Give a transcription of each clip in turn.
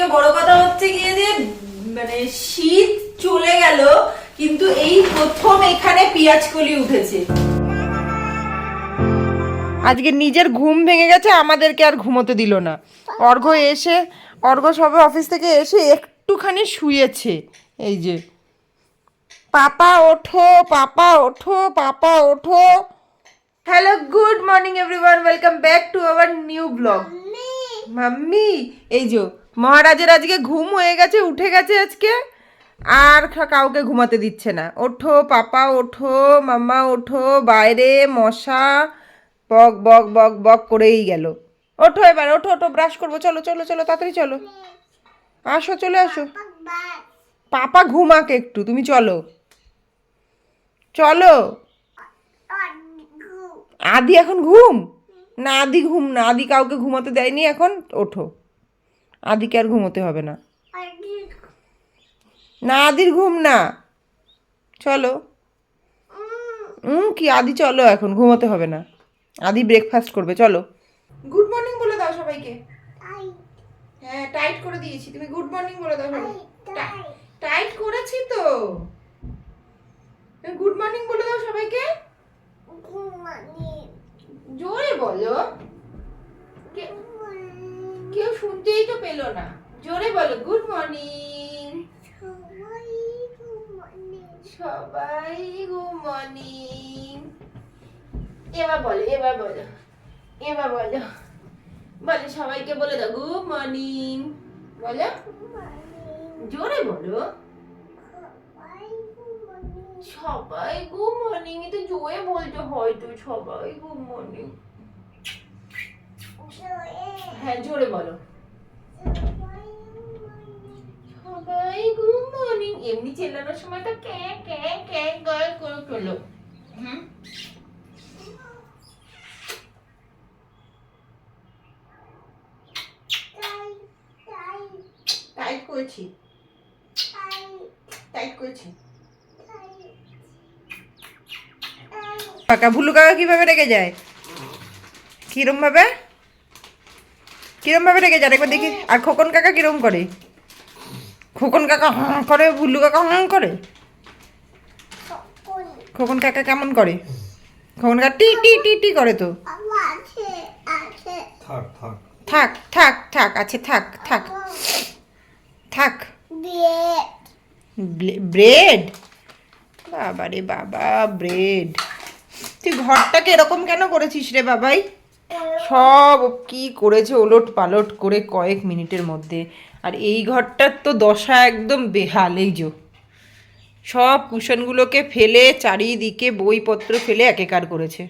থেকে বড় কথা হচ্ছে গিয়ে যে মানে শীত চলে গেল, কিন্তু এই প্রথম এখানে পেঁয়াজ কলি উঠেছে। আজকে নিজের ঘুম ভেঙে গেছে, আমাদেরকে আর ঘুমোতে দিল না। অর্ঘ এসে, অর্ঘ সবে অফিস থেকে এসে একটুখানি শুয়েছে। এই যে, পাপা ওঠো পাপা ওঠো পাপা ওঠো। Hello good morning everyone welcome back to our new blog mummy, এই যে মহারাজের আজকে ঘুম হয়ে গেছে, উঠে গেছে আজকে। আর কাউকে ঘুমাতে দিচ্ছে না। ওঠো, পাপা, ওঠো, মাম্মা, ওঠো, বাইরে, মশা, বক বক বক বক করেই গেল। ওঠো এবার, ওঠো ওঠো ব্রাশ করব। চলো চলো চলো, তাড়াতাড়ি চলো। আসো, চলে আসো। পাপা ঘুমাকে একটু, তুমি চলো। চলো। আদি এখন ঘুম? না আদি ঘুম না আদি কাউকে ঘুমাতে দেয়নি এখন ওঠো। আদিকে আর ঘুমোতে হবে না। না আদির ঘুম না। চলো। হুম কি আদি চলো এখন ঘুমোতে হবে না। আদি ব্রেকফাস্ট করবে চলো। গুড মর্নিং বলে দাও সবাইকে। হ্যাঁ টাইট করে দিয়েছি। তুমি গুড মর্নিং বলে দাও টাইট করেছি তো। গুড মর্নিং বলে দাও সবাইকে জোরে বলো? কেউ শুনতেই তো পেল না। জোরে বলো গুড মর্নিং সবাই গুড মর্নিং এবার বলো এবার বলো এবার বলো। বলো, সবাইকে বলে দাও গুড মর্নিং বলো। জোরে বলো। সবাই গুড মর্নিং এ তো জোরে বলতে হয় তো সবাই গুড মর্নিং হ্যাঁ জোরে বলো। সবাই গুড মর্নিং। এমনি চেল্লানোর সময় তো ক্যা ক্যা ক্যা গয় করে চলো হুম? টাইট করেছি। টাইট করেছি। কাকা, ভুলু কাকা কীভাবে রেখে যায়? কিরম ভাবে? কিরম ভাবে রেখে যায় একবার দেখি। আর খোকন কাকা কিরম করে? খোকন কাকা হাঁ করে ভুল্লু কাকা হাঁ করে? খোকন কাকা কেমন করে? খোকন কাকা টি টি টি টি করে তো। থাক থাক। থাক আছে থাক থাক। থাক। ব্রেড? বাবা রে বাবা ব্রেড। তুই ঘরটাকে এরকম কেন করেছিস রে বাবাই? সব কি করেছে ওলট পালট করে কয়েক মিনিটের মধ্যে। আর এই ঘরটার তো দশা একদম বেহাল, এই সব কুশনগুলোকে ফেলে চারিদিকে বইপত্র ফেলে একেকার করেছে।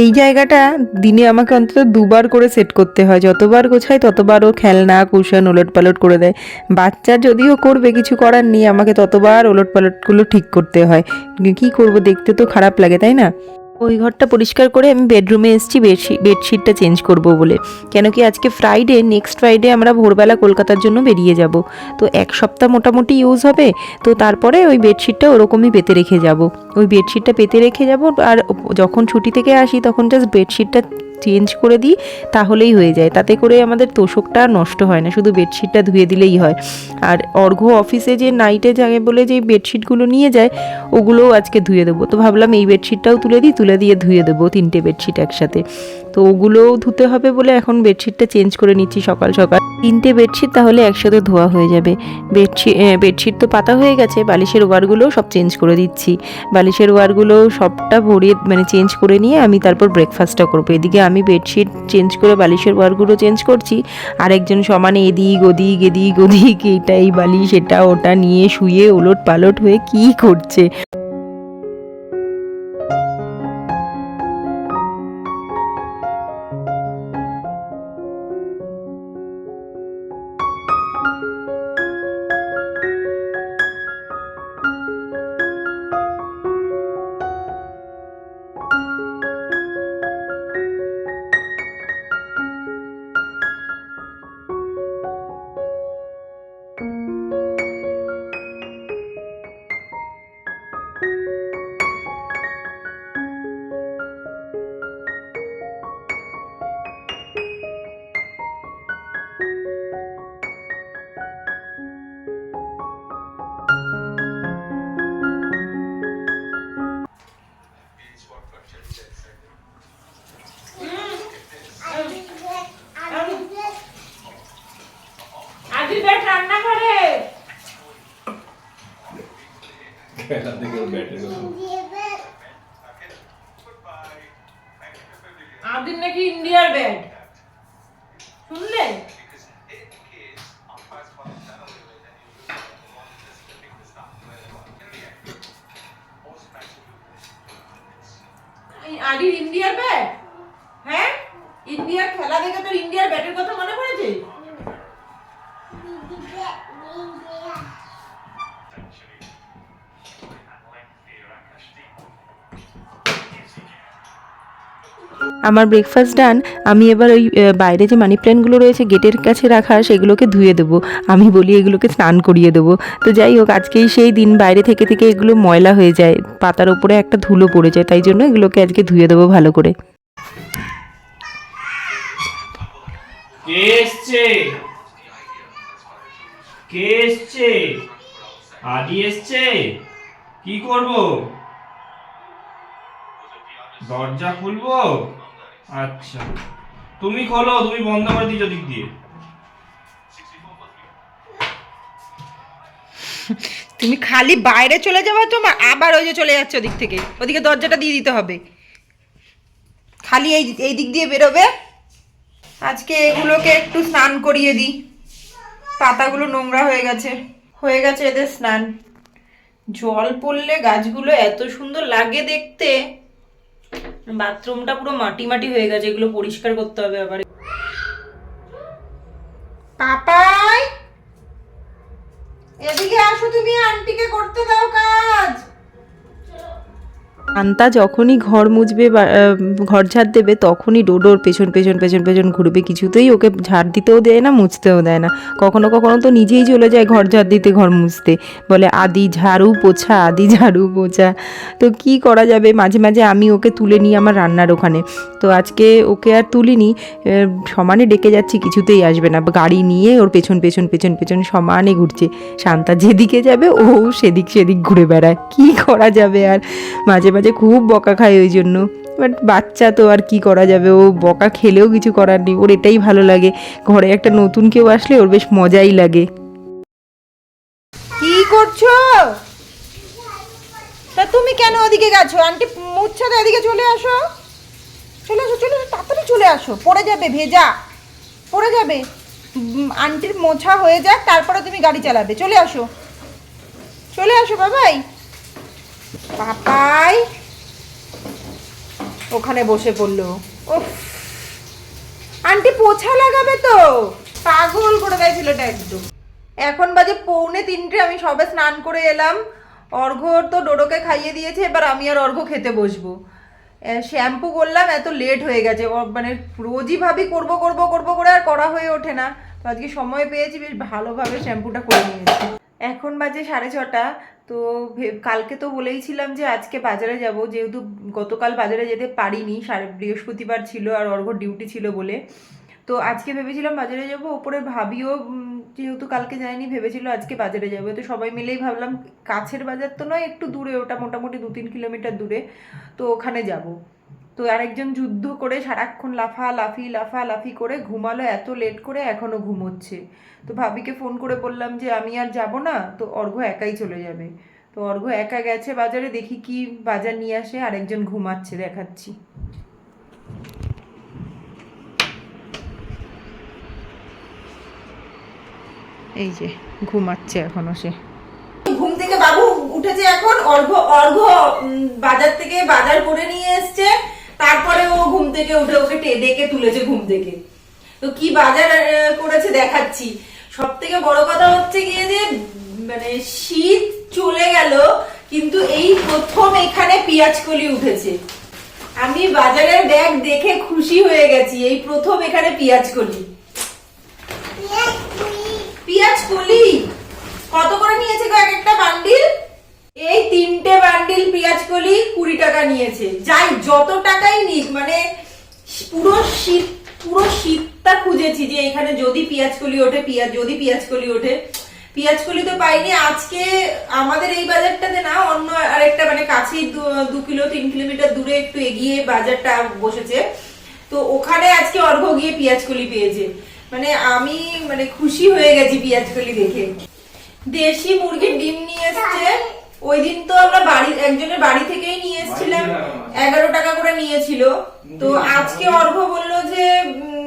এই জায়গাটা দিনে আমাকে অন্তত দুবার করে সেট করতে হয়। যতবার গোছাই ততবার ও খেলনা, কুশন ওলট পালট করে দেয়। বাচ্চা যদিও করবে, কিছু করার নেই। আমাকে ততবার ওলট পালটগুলো ঠিক করতে হয়। কি করব, দেখতে তো খারাপ লাগে, তাই না? ওই ঘরটা পরিষ্কার করে আমি বেডরুমে এসেছি বেডশিট বেডশিটটা চেঞ্জ করব বলে। কেন কি আজকে ফ্রাইডে নেক্সট ফ্রাইডে আমরা ভোরবেলা কলকাতার জন্য বেরিয়ে যাব। তো এক সপ্তাহ মোটামুটি ইউজ হবে, তো তারপরে ওই বেডশিটটা ওরকমই পেতে রেখে যাব। ওই বেডশিটটা পেতে রেখে যাব আর যখন ছুটি থেকে আসি তখন জাস্ট বেডশিটটা চেঞ্জ করে দিই, তাহলেই হয়ে যায়। তাতে করে আমাদের তোষকটা নষ্ট হয় না, শুধু বেডশিটটা ধুয়ে দিলেই হয়। আর অর্ঘ অফিসে যে নাইটে যাবে বলে যে বেডশিটগুলো নিয়ে যায়, ওগুলোও আজকে ধুয়ে দেবো। তো ভাবলাম এই বেডশিটটাও তুলে দিই, তুলে দিয়ে ধুয়ে দেবো তিনটে বেডশিট একসাথে। তো ওগুলোও ধুতে হবে বলে এখন বেডশিটটা চেঞ্জ করে নিচ্ছি সকাল সকাল। তিনটে বেডশিট তাহলে একসাথে ধোয়া হয়ে যাবে। বেডশিট বেডশিট তো পাতা হয়ে গেছে, বালিশের ওয়ারগুলোও সব চেঞ্জ করে দিচ্ছি। বালিশের ওয়ারগুলো সবটা ভরিয়ে মানে চেঞ্জ করে নিয়ে আমি তারপর ব্রেকফাস্টটা করব। এদিকে আমি বেডশিট চেঞ্জ করে বালিশের ওয়ারগুলো চেঞ্জ করছি। আরেকজন সমানে এদিক ওদিক এদিক ওদিক এইটা এই বালিশ, এটা ওটা নিয়ে শুয়ে ওলট পালট হয়ে কি করছে? আদির নাকি ইন্ডিয়ার ব্যাট শুনলে? আদির ইন্ডিয়ার ব্যাট হ্যাঁ? ইন্ডিয়ার খেলা দেখে তোর ইন্ডিয়ার ব্যাটের কথা মনে পড়েছে? আমার ব্রেকফাস্ট ডান আমি এবার ওই বাইরে যে মানি প্ল্যান্টগুলো রয়েছে গেটের কাছে রাখা সেগুলোকে ধুয়ে দেবো। আমি বলি এগুলোকে স্নান করিয়ে দেবো। তো যাই হোক, আজকেই সেই দিন বাইরে থেকে থেকে এগুলো ময়লা হয়ে যায়, পাতার ওপরে একটা ধুলো পড়ে যায়, তাই জন্য এগুলোকে আজকে ধুয়ে দেবো ভালো করে। কি করব? দরজা খুলবো? আচ্ছা। তুমি খোলো, তুমি বন্ধ করে দিচ্ছ দিক দিয়ে। তুমি খালি বাইরে চলে যাওয়ার তোমার আবার ওই যে চলে যাচ্ছে ওদিক থেকে। ওদিকে দরজাটা দিয়ে দিতে হবে। খালি এই এই দিক দিয়ে বেরোবে। আজকে এগুলোকে একটু স্নান করিয়ে দিই। পাতাগুলো নোংরা হয়ে গেছে। হয়ে গেছে এদের স্নান। জল পড়লে গাছগুলো এত সুন্দর লাগে দেখতে। বাথরুমটা পুরো মাটি মাটি হয়ে গেছে, এগুলো পরিষ্কার করতে হবে আবার। পাপাই! এদিকে আসো তুমি, আন্টিকে করতে দাও কাজ। আন্তা যখনই ঘর মুছবে বা ঘর ঝাড় দেবে তখনই ডোডোর পেছন পেছন পেছন পেছন ঘুরবে। কিছুতেই ওকে ঝাড় দিতেও দেয় না, মুছতেও দেয় না। কখনো কখনো তো নিজেই চলে যায় ঘর ঝাড় দিতে, ঘর মুছতে। বলে, আদি ঝাড়ু পোছা, আদি ঝাড়ু পোছা। তো কি করা যাবে? মাঝে মাঝে আমি ওকে তুলে নিই আমার রান্নার ওখানে। তো আজকে ওকে আর তুলিনি সমানে ডেকে যাচ্ছি, কিছুতেই আসবে না। গাড়ি নিয়ে ওর পেছন পেছন পেছন পেছন সমানে ঘুরছে। শান্তা যেদিকে যাবে, ও সেদিক সেদিক ঘুরে বেড়ায়। কি করা যাবে আর? মাঝে মাঝে খুব বকা খায় ওই জন্য। বাট বাচ্চা তো আর কি করা যাবে? ও বকা খেলেও কিছু করার নেই। ওর এটাই ভালো লাগে। ঘরে একটা নতুন কেউ আসলে ওর বেশ মজাই লাগে। কি করছ? তা তুমি কেন ওদিকে গেছো? আন্টি মুচ্ছা এদিকে চলে আসো। চলে আসো, চলে তাড়াতাড়ি চলে আসো। পড়ে যাবে, ভেজা। পড়ে যাবে। আন্টির মোছা হয়ে যাক, তারপরে তুমি গাড়ি চালাবে। চলে আসো। চলে আসো, বাবাই। পাপাই। ওখানে বসে পড়ল। উফ। আন্টি, পোছা লাগাবে তো। পাগল করে দেয় একদম। এখন বাজে পৌনে তিনটে, আমি সবে স্নান করে এলাম। অর্ঘ্য তো ডোডোকে খাইয়ে দিয়েছে, এবার আমি আর অর্ঘ খেতে বসবো। শ্যাম্পু করলাম, এত লেট হয়ে গেছে। মানে রোজই ভাবি করব করব করব করে আর করা হয়ে ওঠে না। তো আজকে সময় পেয়েছি, বেশ ভালোভাবে শ্যাম্পুটা করে নিয়েছি। এখন বাজে সাড়ে ছটা, তো কালকে তো বলেইছিলাম যে আজকে বাজারে যাব, যেহেতু গতকাল বাজারে যেতে পারিনি, সাড়ে, বৃহস্পতিবার ছিল আর অর্ঘ্য ডিউটি ছিল বলে। তো আজকে ভেবেছিলাম বাজারে যাব, ওপরে ভাবিও যেহেতু কালকে যায়নি, ভেবেছিল আজকে বাজারে যাব। তো সবাই মিলেই ভাবলাম, কাছের বাজার তো নয়, একটু দূরে, ওটা মোটামুটি দু তিন কিলোমিটার দূরে, তো ওখানে যাব। তো আরেকজন যুদ্ধ করে সারাক্ষণ লাফা, লাফি লাফা, লাফি করে ঘুমালো, এত লেট করে এখনও ঘুমোচ্ছে। তো ভাবিকে ফোন করে বললাম যে, আমি আর যাব না। তো অর্ঘ্য একাই চলে যাবে। তো অর্ঘ্য একা গেছে বাজারে, দেখি কি বাজার নিয়ে আসে, আরেকজন ঘুমাচ্ছে, দেখাচ্ছি। এই যে, ঘুমাচ্ছে এখনও সে। ঘুম থেকে বাবু উঠেছে এখন, অর্ঘ অর্ঘ বাজার থেকে বাজার করে নিয়ে এসছে। তারপরে ও ঘুম থেকে উঠে ওকে ডেকে তুলেছে ঘুম থেকে। তো কি বাজার করেছে দেখাচ্ছি। সব থেকে বড় কথা হচ্ছে গিয়ে যে মানে শীত চলে গেল কিন্তু এই প্রথম এখানে পেঁয়াজ কলি উঠেছে। আমি বাজারের ব্যাগ দেখে খুশি হয়ে গেছি এই প্রথম এখানে পেঁয়াজ কলি। পেঁয়াজ কলি। কত করে নিয়েছে এক একটা বান্ডিল? এই তিনটে বান্ডিল পেঁয়াজ কলি কুড়ি টাকা নিয়েছে। যাই, যত টাকাই নিক মানে পুরো শীত, পুরো শীতটা খুঁজেছি যে এখানে যদি পেঁয়াজ কলি ওঠে, পেঁয়াজ, যদি পেঁয়াজ কলি ওঠে। পেঁয়াজ কলি তো পাইনি, আজকে আমাদের এই বাজারটাতে না, অন্য আরেকটা মানে কাছেই দু- কিলো, তিন কিলোমিটার দূরে একটু এগিয়ে বাজারটা বসেছে। তো ওখানে আজকে অর্ঘ গিয়ে পেঁয়াজ কলি পেয়েছে। মানে আমি মানে খুশি হয়ে গেছি পেঁয়াজ কলি দেখে। দেশি মুরগির ডিম নিয়ে এসছে। ওই দিন তো আমরা বাড়ি একজনের বাড়ি থেকেই নিয়ে এসেছিলাম। এগারো টাকা করে নিয়েছিল। তো আজকে অর্ঘ বলল যে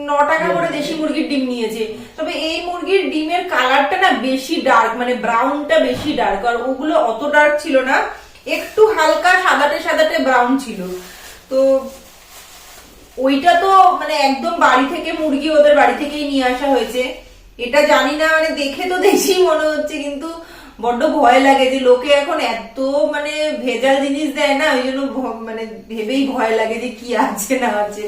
ন টাকা করে দেশি মুরগির ডিম নিয়েছে। তবে এই মুরগির ডিমের কালারটা না বেশি ডার্ক মানে ব্রাউনটা বেশি ডার্ক আর ওগুলো অত ডার্ক ছিল না। একটু হালকা সাদাটে সাদাটে ব্রাউন ছিল। তো ওইটা তো মানে একদম বাড়ি থেকে মুরগি ওদের বাড়ি থেকেই নিয়ে আসা হয়েছে। এটা জানি না মানে দেখে তো দেশি মনে হচ্ছে কিন্তু বড্ড ভয় লাগে যে লোকে এখন এত মানে ভেজাল জিনিস দেয় না, ওই জন্য মানে ভেবেই ভয় লাগে যে কি আছে না আছে।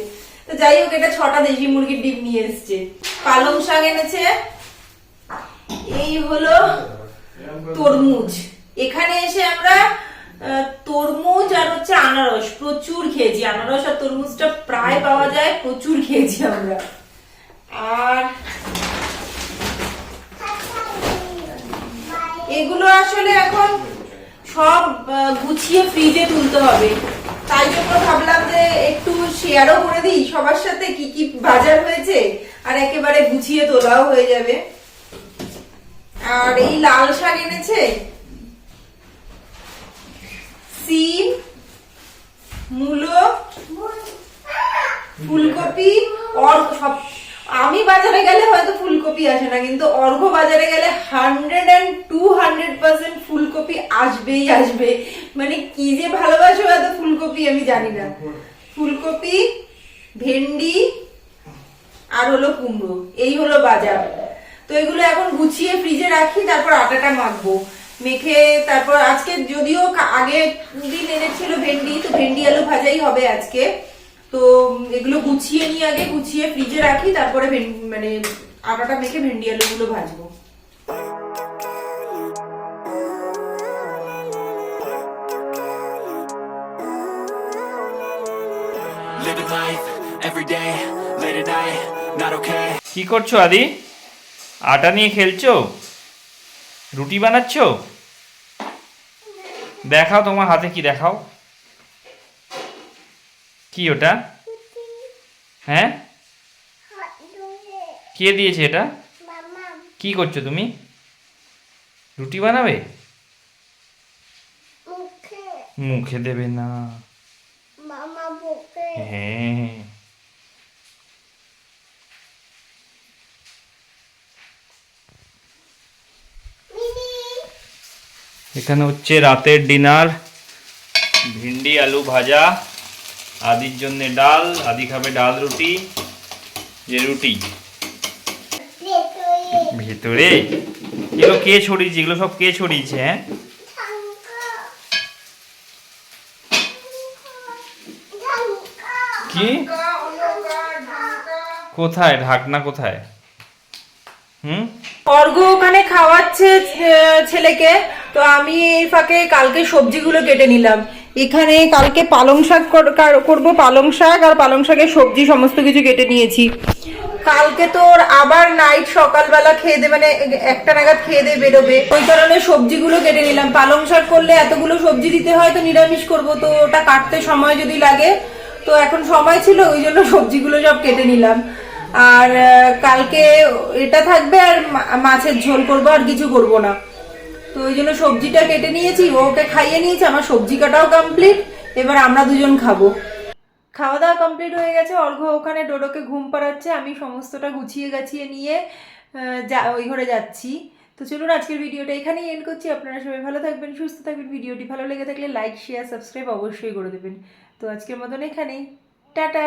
তো যাই হোক, এটা ছটা দেশি মুরগির ডিম নিয়ে এসছে। পালং শাক এনেছে। এই হলো তরমুজ। এখানে এসে আমরা তরমুজ আর হচ্ছে আনারস প্রচুর খেয়েছি। আনারস আর তরমুজটা প্রায় পাওয়া যায়, প্রচুর খেয়েছি আমরা। আর এগুলো আসলে এখন সব গুছিয়ে ফ্রিজে তুলতে হবে। তাই জন্য ভাবলাম যে একটু শেয়ারও করে দিই সবার সাথে কি কি বাজার হয়েছে আর একেবারে গুছিয়ে তোলাও হয়ে যাবে। আর এই লাল শাক এনেছে সিম মূলো ফুলকপি সব আমি বাজারে গেলে হয়তো ফুলকপি আসে না, কিন্তু অর্ঘ বাজারে গেলে hundred and two hundred percent ফুলকপি আসবেই আসবে। মানে কি যে ভালোবাসো এত ফুলকপি আমি জানি না। ফুলকপি, ভেন্ডি আর হলো কুমড়ো, এই হলো বাজার। তো এগুলো এখন গুছিয়ে ফ্রিজে রাখি, তারপর আটাটা মাখবো। মেখে তারপর আজকে যদিও আগে দিন এনেছিল ভেন্ডি, তো ভেন্ডি আলু ভাজাই হবে আজকে। তো এগুলো গুছিয়ে নিয়ে আগে গুছিয়ে ফ্রিজে রাখি তারপরে ভেন- মানে আটাটা মেখে ভেন্ডি আলুগুলো ভাজবো. কি করছ আদি? আটা নিয়ে খেলছো? রুটি বানাচ্ছো? দেখাও তোমার হাতে কি দেখাও। কি ওটা? হ্যাঁ? কে দিয়েছে এটা? কি করছ তুমি? রুটি বানাবে? মুখে দেবে না। হ্যাঁ। এখানে হচ্ছে রাতের ডিনার, ভিন্ডি, আলু ভাজা। আদির জন্য ডাল, আদি খাবে ডাল রুটি, যে রুটি। ভেতরে? এগুলো কে ছড়িয়েছে? এগুলো সব কে ছড়িয়েছে হ্যাঁ? কি? কোথায়? ঢাকনা কোথায়? হুম? অর্ঘ ওখানে খাওয়াচ্ছে ছেলেকে। তো আমি এই ফাঁকে কালকে সবজিগুলো কেটে নিলাম। এখানে কালকে পালং শাক কর- করব, পালং শাক আর পালং শাকের সবজি, সমস্ত কিছু কেটে নিয়েছি। কালকে তোর আবার নাইট সকালবেলা খেয়ে দে মানে একটা নাগাদ খেয়ে দে, বেরোবে। ওই কারণে সবজিগুলো কেটে নিলাম। পালং শাক করলে এতগুলো সবজি দিতে হয় তো নিরামিষ করব, তো ওটা কাটতে সময় যদি লাগে, তো এখন সময় ছিল, ওই জন্য সবজিগুলো সব কেটে নিলাম। আর কালকে এটা থাকবে আর মাছের ঝোল করব, আর কিছু করব না। তো ওই জন্য সবজিটা কেটে নিয়েছি ওকে খাইয়ে নিয়েছি, আমার সবজি কাটাও কমপ্লিট এবার আমরা দুজন খাব। খাওয়া দাওয়া কমপ্লিট হয়ে গেছে, অর্ঘ ওখানে ডোডোকে ঘুম পাড়াচ্ছে, আমি সমস্তটা গুছিয়ে গাছিয়ে নিয়ে যা, ওই ঘরে যাচ্ছি। তো চলুন, আজকের ভিডিওটা এখানেই এন্ড করছি। আপনারা সবাই ভালো থাকবেন, সুস্থ থাকবেন। ভিডিওটি ভালো লেগে থাকলে লাইক শেয়ার সাবস্ক্রাইব অবশ্যই করে দেবেন। তো আজকের মতন এখানেই। টাটা!